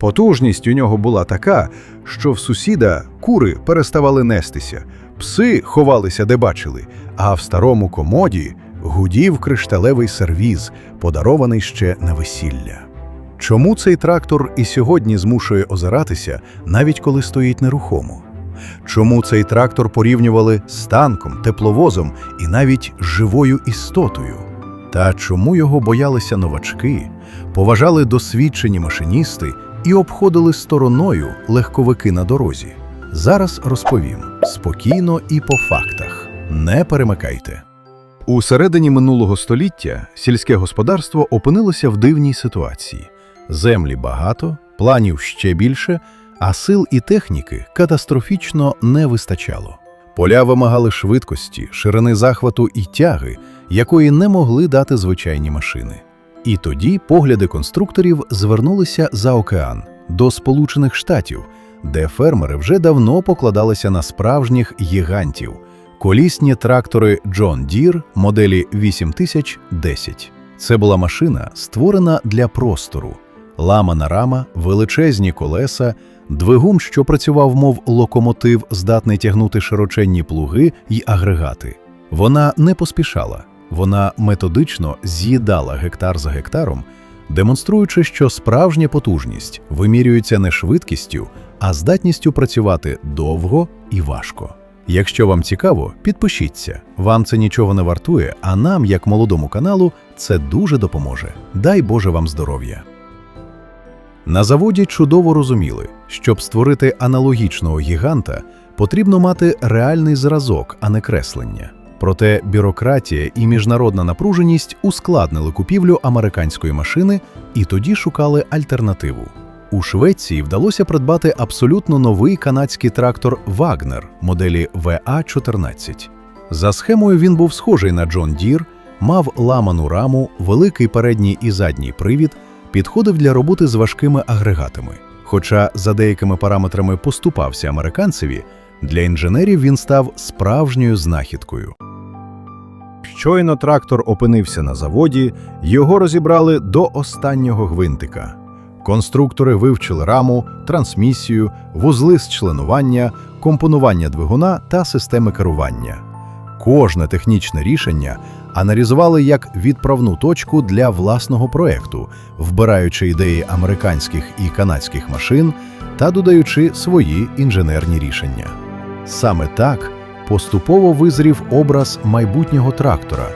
Потужність у нього була така, що в сусіда кури переставали нестися, пси ховалися де бачили, а в старому комоді гудів кришталевий сервіз, подарований ще на весілля. Чому цей трактор і сьогодні змушує озиратися, навіть коли стоїть нерухомо? Чому цей трактор порівнювали з танком, тепловозом і навіть живою істотою? Та чому його боялися новачки, поважали досвідчені машиністи і обходили стороною легковики на дорозі? Зараз розповім спокійно і по фактах. Не перемикайте. У середині минулого століття сільське господарство опинилося в дивній ситуації. Землі багато, планів ще більше, а сил і техніки катастрофічно не вистачало. Поля вимагали швидкості, ширини захвату і тяги, якої не могли дати звичайні машини. І тоді погляди конструкторів звернулися за океан до Сполучених Штатів, де фермери вже давно покладалися на справжніх гігантів колісні трактори John Deere моделі 8010. Це була машина, створена для простору, ламана рама, величезні колеса, двигун, що працював мов локомотив, здатний тягнути широченні плуги й агрегати. Вона не поспішала, вона методично з'їдала гектар за гектаром, демонструючи, що справжня потужність вимірюється не швидкістю, а здатністю працювати довго і важко. Якщо вам цікаво, підпишіться. Вам це нічого не вартує, а нам, як молодому каналу, це дуже допоможе. Дай Боже вам здоров'я. На заводі чудово розуміли, щоб створити аналогічного гіганта, потрібно мати реальний зразок, а не креслення. Проте бюрократія і міжнародна напруженість ускладнили купівлю американської машини і тоді шукали альтернативу. У Швеції вдалося придбати абсолютно новий канадський трактор Вагнер моделі ВА-14. За схемою він був схожий на Джон Дір, мав ламану раму, великий передній і задній привід, підходив для роботи з важкими агрегатами. Хоча за деякими параметрами поступався американцеві, для інженерів він став справжньою знахідкою. Щойно трактор опинився на заводі, його розібрали до останнього гвинтика. Конструктори вивчили раму, трансмісію, вузли зчленування, компонування двигуна та системи керування. Кожне технічне рішення аналізували як відправну точку для власного проекту, вбираючи ідеї американських і канадських машин та додаючи свої інженерні рішення. Саме так поступово визрів образ майбутнього трактора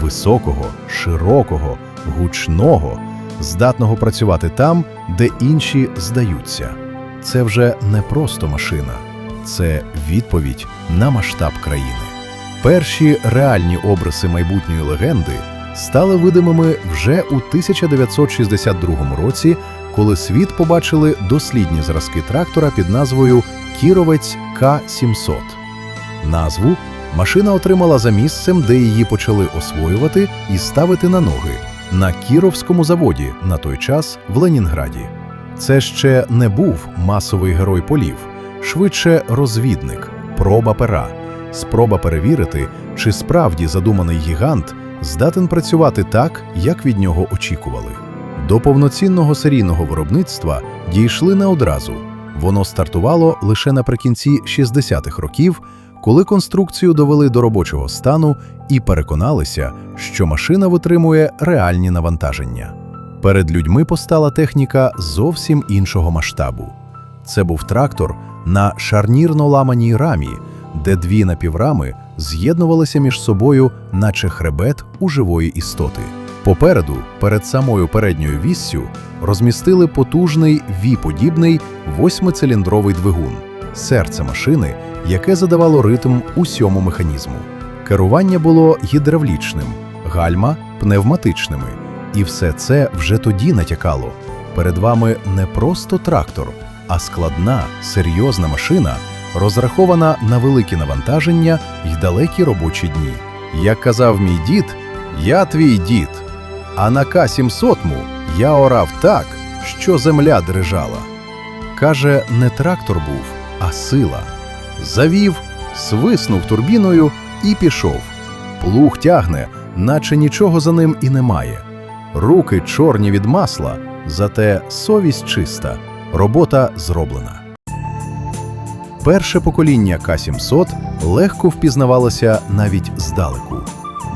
високого, широкого, гучного, здатного працювати там, де інші здаються. Це вже не просто машина, це відповідь на масштаб країни. Перші реальні обриси майбутньої легенди стали видимими вже у 1962 році, коли світ побачили дослідні зразки трактора під назвою Кіровець К-700. Назву машина отримала за місцем, де її почали освоювати і ставити на ноги на Кіровському заводі на той час в Ленінграді. Це ще не був масовий герой полів, швидше розвідник, проба пера, спроба перевірити, чи справді задуманий гігант здатен працювати так, як від нього очікували. До повноцінного серійного виробництва дійшли не одразу. Воно стартувало лише наприкінці 60-х років, коли конструкцію довели до робочого стану і переконалися, що машина витримує реальні навантаження. Перед людьми постала техніка зовсім іншого масштабу. Це був трактор на шарнірно ламаній рамі, де дві напіврами з'єднувалися між собою, наче хребет у живої істоти. Попереду, перед самою передньою віссю, розмістили потужний ві-подібний восьмициліндровий двигун, серце машини, яке задавало ритм усьому механізму. Керування було гідравлічним, гальма пневматичними. І все це вже тоді натякало. Перед вами не просто трактор, а складна, серйозна машина, розрахована на великі навантаження й далекі робочі дні. Як казав мій дід, я твій дід, а на К-700-му я орав так, що земля дрижала. Каже, не трактор був, а сила. Завів, свиснув турбіною і пішов. Плуг тягне, наче нічого за ним і немає. Руки чорні від масла, зате совість чиста, Робота зроблена. Перше покоління К-700 легко впізнавалося навіть здалеку.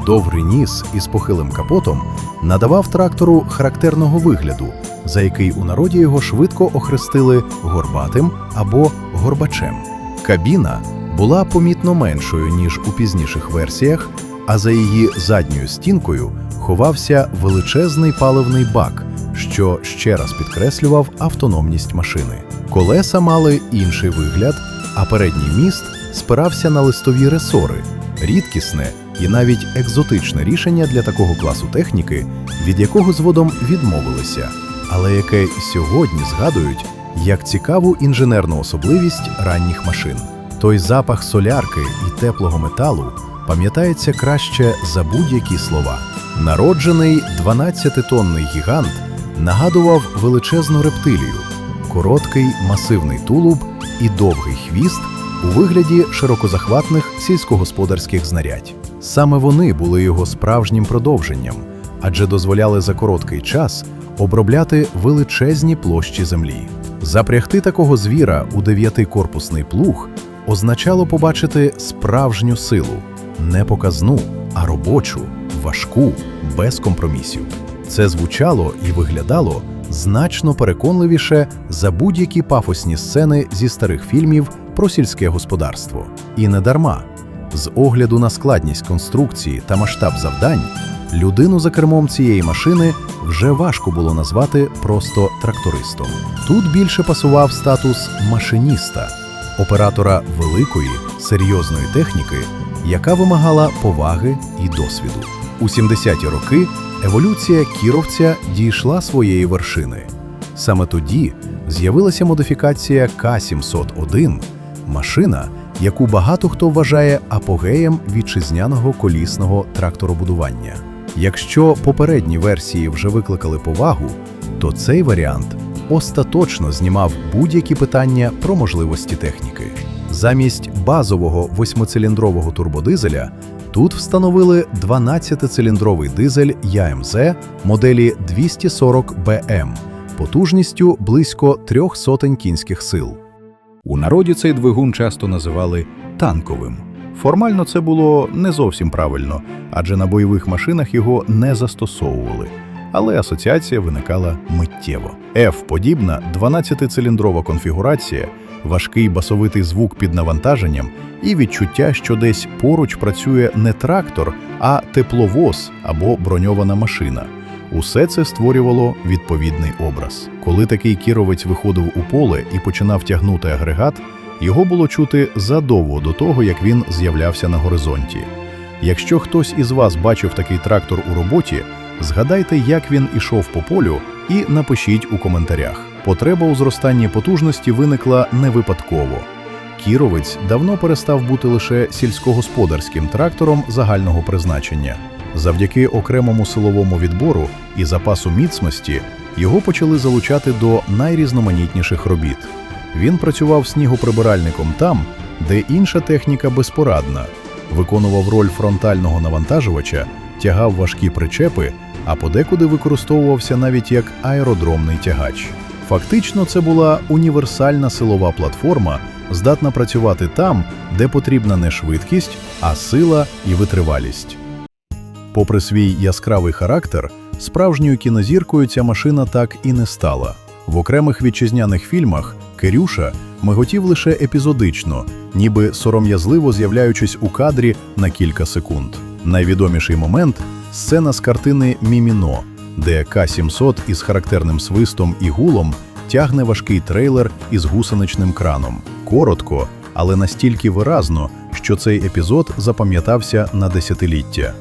Довгий ніс із похилим капотом надавав трактору характерного вигляду, за який у народі його швидко охрестили горбатим або горбачем. Кабіна була помітно меншою, ніж у пізніших версіях, а за її задньою стінкою ховався величезний паливний бак, що ще раз підкреслював автономність машини. Колеса мали інший вигляд, а передній міст спирався на листові ресори, рідкісне і навіть екзотичне рішення для такого класу техніки, від якого згодом відмовилися, але яке сьогодні згадують як цікаву інженерну особливість ранніх машин. Той запах солярки і теплого металу пам'ятається краще за будь-які слова. Народжений 12-тонний гігант нагадував величезну рептилію, короткий масивний тулуб і довгий хвіст у вигляді широкозахватних сільськогосподарських знарядь. Саме вони були його справжнім продовженням, адже дозволяли за короткий час обробляти величезні площі землі. Запрягти такого звіра у дев'ятикорпусний плуг означало побачити справжню силу, не показну, а робочу, важку, без компромісів. Це звучало і виглядало значно переконливіше за будь-які пафосні сцени зі старих фільмів про сільське господарство. І не дарма. З огляду на складність конструкції та масштаб завдань, людину за кермом цієї машини вже важко було назвати просто трактористом. Тут більше пасував статус машиніста, оператора великої, серйозної техніки, яка вимагала поваги і досвіду. У 70-ті роки еволюція кіровця дійшла своєї вершини. Саме тоді з'явилася модифікація К-701 – машина, яку багато хто вважає апогеєм вітчизняного колісного тракторобудування. Якщо попередні версії вже викликали повагу, то цей варіант остаточно знімав будь-які питання про можливості техніки. Замість базового восьмициліндрового турбодизеля тут встановили 12-циліндровий дизель ЯМЗ моделі 240 БМ потужністю близько трьох сотень кінських сил. У народі цей двигун часто називали танковим. Формально це було не зовсім правильно, адже на бойових машинах його не застосовували. Але асоціація виникала миттєво. F-подібна 12-циліндрова конфігурація, важкий басовитий звук під навантаженням і відчуття, що десь поруч працює не трактор, а тепловоз або броньована машина. Усе це створювало відповідний образ. Коли такий кіровець виходив у поле і починав тягнути агрегат, його було чути задовго до того, як він з'являвся на горизонті. Якщо хтось із вас бачив такий трактор у роботі, згадайте, як він ішов по полю, і напишіть у коментарях. Потреба у зростанні потужності виникла не випадково. Кіровець давно перестав бути лише сільськогосподарським трактором загального призначення. Завдяки окремому силовому відбору і запасу міцності його почали залучати до найрізноманітніших робіт. Він працював снігоприбиральником там, де інша техніка безпорадна, виконував роль фронтального навантажувача, тягав важкі причепи, а подекуди використовувався навіть як аеродромний тягач. Фактично, це була універсальна силова платформа, здатна працювати там, де потрібна не швидкість, а сила і витривалість. Попри свій яскравий характер, справжньою кінозіркою ця машина так і не стала. В окремих вітчизняних фільмах Кирюша миготів лише епізодично, ніби сором'язливо з'являючись у кадрі на кілька секунд. Найвідоміший момент сцена з картини Міміно, де К-700 із характерним свистом і гулом тягне важкий трейлер із гусеничним краном. Коротко, але настільки виразно, що цей епізод запам'ятався на десятиліття.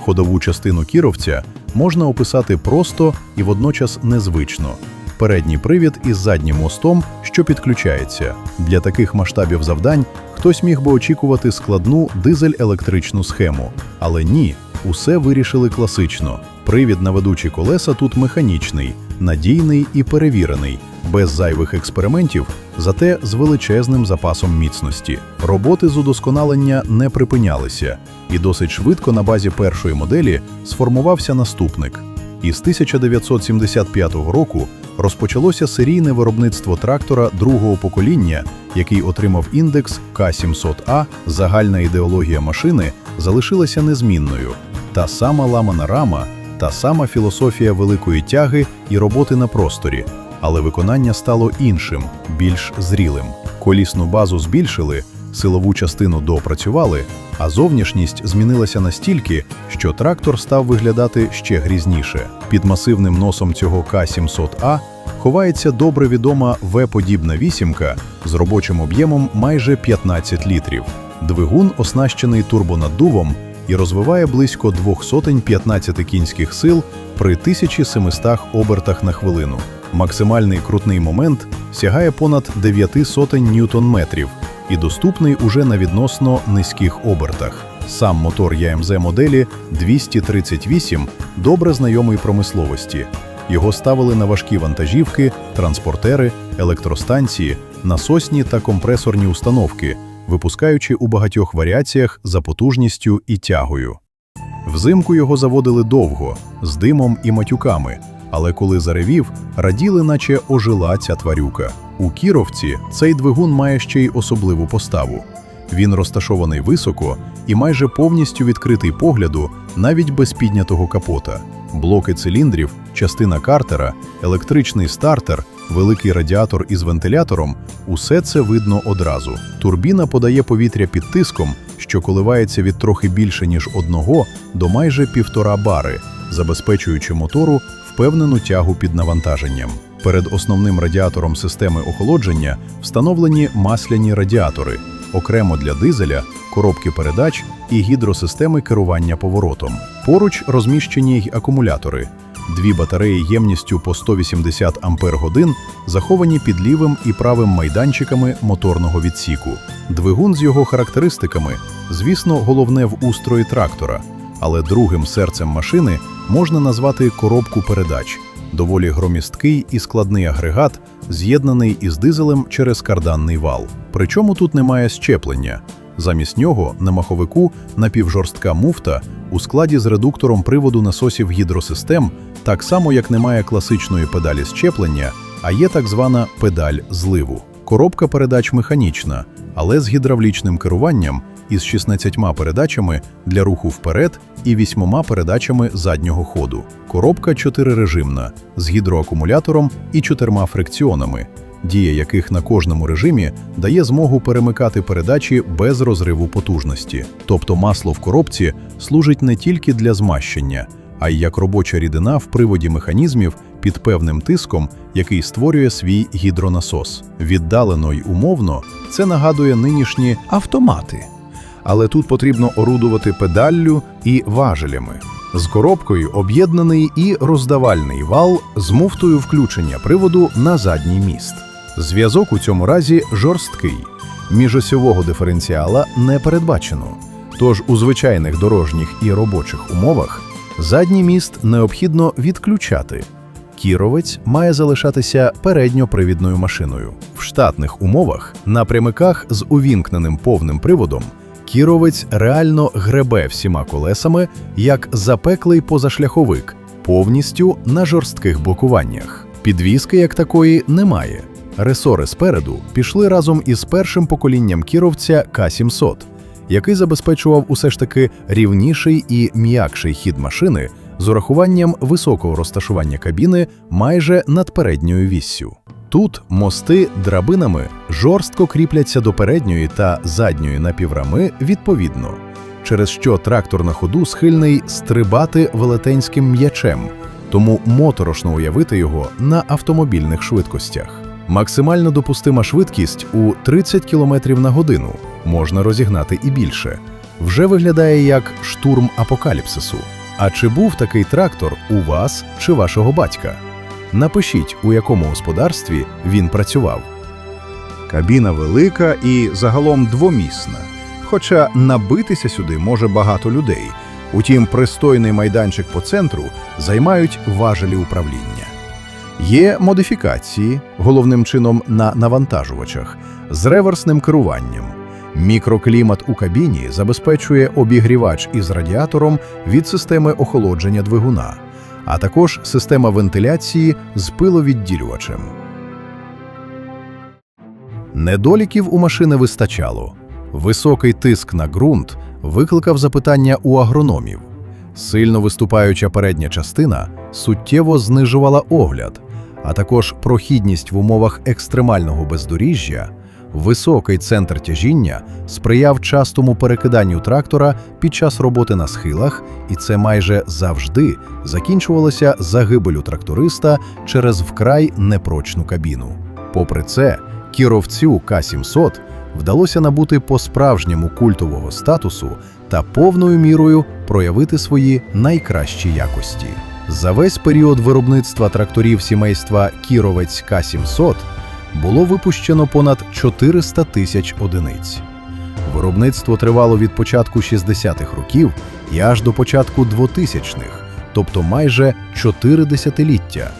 Ходову частину кіровця можна описати просто і водночас незвично. Передній привід із заднім мостом, що підключається. Для таких масштабів завдань хтось міг би очікувати складну дизель-електричну схему. Але ні, усе вирішили класично. Привід на ведучі колеса тут механічний, надійний і перевірений, без зайвих експериментів, зате з величезним запасом міцності. Роботи з удосконалення не припинялися, і досить швидко на базі першої моделі сформувався наступник. Із 1975 року розпочалося серійне виробництво трактора другого покоління, який отримав індекс К700А. Загальна ідеологія машини залишилася незмінною. Та сама ламана рама, та сама філософія великої тяги і роботи на просторі, але виконання стало іншим, більш зрілим. Колісну базу збільшили, силову частину доопрацювали, а зовнішність змінилася настільки, що трактор став виглядати ще грізніше. Під масивним носом цього К700А ховається добре відома В-подібна вісімка з робочим об'ємом майже 15 літрів. Двигун оснащений турбонаддувом і розвиває близько 215 кінських сил при 1700 обертах на хвилину. Максимальний крутний момент сягає понад 9 сотень ньютон-метрів і доступний уже на відносно низьких обертах. Сам мотор ЯМЗ моделі 238 добре знайомий промисловості. Його ставили на важкі вантажівки, транспортери, електростанції, насосні та компресорні установки, випускаючи у багатьох варіаціях за потужністю і тягою. Взимку його заводили довго, з димом і матюками, але коли заревів, раділи, наче ожила ця тварюка. У Кіровці цей двигун має ще й особливу поставу. Він розташований високо і майже повністю відкритий погляду, навіть без піднятого капота. Блоки циліндрів, частина картера, електричний стартер, великий радіатор із вентилятором усе це видно одразу. Турбіна подає повітря під тиском, що коливається від трохи більше ніж одного до майже півтора бари, забезпечуючи мотору впевнену тягу під навантаженням. Перед основним радіатором системи охолодження встановлені масляні радіатори, окремо для дизеля, коробки передач і гідросистеми керування поворотом. Поруч розміщені й акумулятори. Дві батареї ємністю по 180 Ампер-годин заховані під лівим і правим майданчиками моторного відсіку. Двигун з його характеристиками, звісно, головне в устрої трактора, але другим серцем машини можна назвати коробку передач доволі громісткий і складний агрегат, з'єднаний із дизелем через карданний вал. Причому тут немає щеплення. Замість нього на маховику напівжорстка муфта у складі з редуктором приводу насосів гідросистем, так само як немає класичної педалі щеплення, а є так звана педаль зливу. Коробка передач механічна, але з гідравлічним керуванням із 16 передачами для руху вперед і 8 передачами заднього ходу. Коробка чотирирежимна з гідроакумулятором і чотирма фрикціонами, дія яких на кожному режимі дає змогу перемикати передачі без розриву потужності. Тобто масло в коробці служить не тільки для змащення, а й як робоча рідина в приводі механізмів під певним тиском, який створює свій гідронасос. Віддалено й умовно це нагадує нинішні автомати але тут потрібно орудувати педаллю і важелями. З коробкою об'єднаний і роздавальний вал з муфтою включення приводу на задній міст. Зв'язок у цьому разі жорсткий, міжосьового диференціала не передбачено. Тож у звичайних дорожніх і робочих умовах задній міст необхідно відключати. Кіровець має залишатися передньопривідною машиною. В штатних умовах на прямиках з увімкненим повним приводом Кіровець реально гребе всіма колесами, як запеклий позашляховик, повністю на жорстких блокуваннях. Підвіски як такої немає. Ресори спереду пішли разом із першим поколінням кіровця К-700, який забезпечував усе ж таки рівніший і м'якший хід машини з урахуванням високого розташування кабіни майже над передньою віссю. Тут мости драбинами жорстко кріпляться до передньої та задньої напіврами відповідно, через що трактор на ходу схильний стрибати велетенським м'ячем, тому моторошно уявити його на автомобільних швидкостях. Максимально допустима швидкість у 30 км на годину можна розігнати і більше. Вже виглядає як штурм апокаліпсису. А чи був такий трактор у вас чи вашого батька? Напишіть, у якому господарстві він працював. Кабіна велика і загалом двомісна, хоча набитися сюди може багато людей. Утім, пристойний майданчик по центру займають важелі управління. Є модифікації, головним чином на навантажувачах, з реверсним керуванням. Мікроклімат у кабіні забезпечує обігрівач із радіатором від системи охолодження двигуна а також система вентиляції з пиловідділювачем. Недоліків у машини вистачало. Високий тиск на ґрунт викликав запитання у агрономів. Сильно виступаюча передня частина суттєво знижувала огляд, а також прохідність в умовах екстремального бездоріжжя, високий центр тяжіння сприяв частому перекиданню трактора під час роботи на схилах, і це майже завжди закінчувалося загибелю тракториста через вкрай непрочну кабіну. Попри це, кіровцю К-700 вдалося набути по-справжньому культового статусу та повною мірою проявити свої найкращі якості. За весь період виробництва тракторів сімейства Кіровець К-700 було випущено понад 400 тисяч одиниць. Виробництво тривало від початку 60-х років і аж до початку 2000-х, тобто майже 4 десятиліття.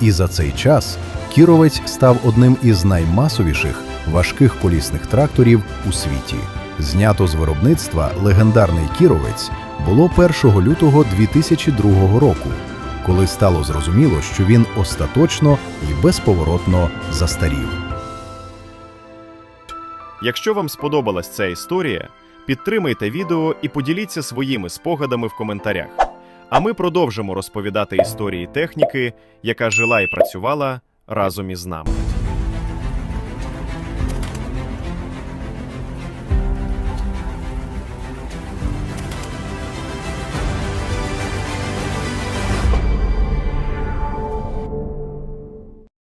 І за цей час Кіровець став одним із наймасовіших важких колісних тракторів у світі. Знято з виробництва легендарний Кіровець було 1 лютого 2002 року, коли стало зрозуміло, що він остаточно і безповоротно застарів. Якщо вам сподобалась ця історія, підтримайте відео і поділіться своїми спогадами в коментарях. А ми продовжимо розповідати історії техніки, яка жила і працювала разом із нами.